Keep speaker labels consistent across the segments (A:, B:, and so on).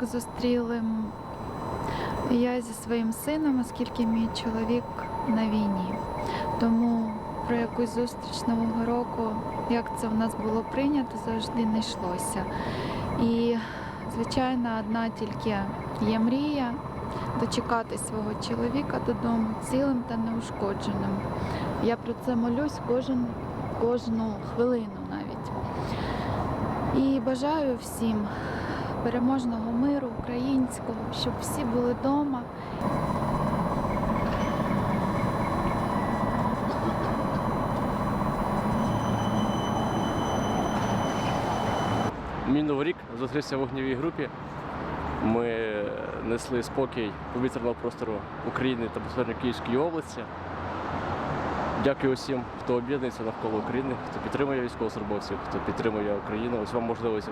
A: рік зустріли я зі своїм сином, оскільки мій чоловік на війні. Тому про якусь зустріч Нового року, як це в нас було прийнято, завжди не йшлося. І, звичайно, одна тільки є мрія дочекати свого чоловіка додому цілим та неушкодженим. Я про це молюсь кожен, кожну хвилину. І бажаю всім переможного миру українського, щоб всі були вдома.
B: Мій новий рік зустрівся в вогневій групі. Ми несли спокій повітряного простору України та безпосередньо Київської області. Дякую усім, хто об'єднується навколо України, хто підтримує військовослужбовців, хто підтримує Україну. Ось вам можливості,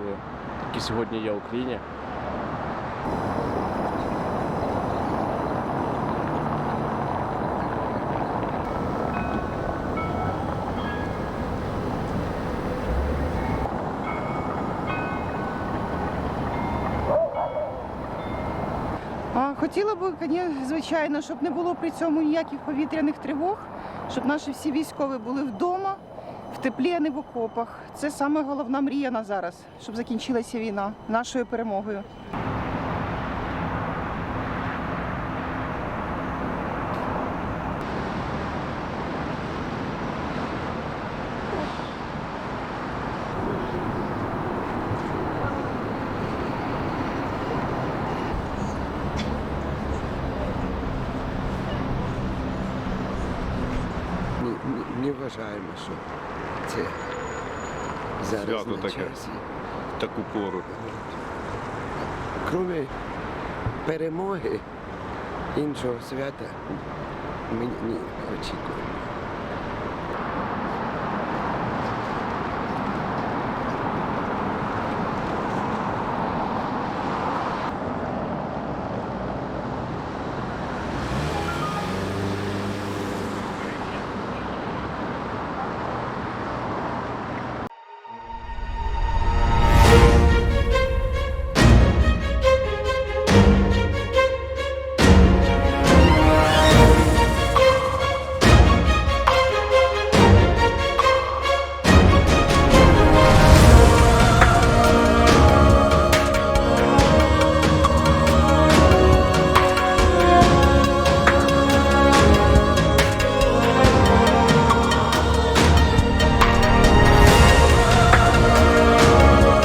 B: які сьогодні є в Україні.
C: Хотіла б, звичайно, щоб не було при цьому ніяких повітряних тривог, щоб наші всі військові були вдома, в теплі, а не в окопах. Це саме головна мрія на зараз, щоб закінчилася війна нашою перемогою.
D: Не вважаємо, що це зараз
E: Свято
D: на
E: таке.
D: часі.
E: таку пору.
D: Крім перемоги, іншого свята ми не очікуємо.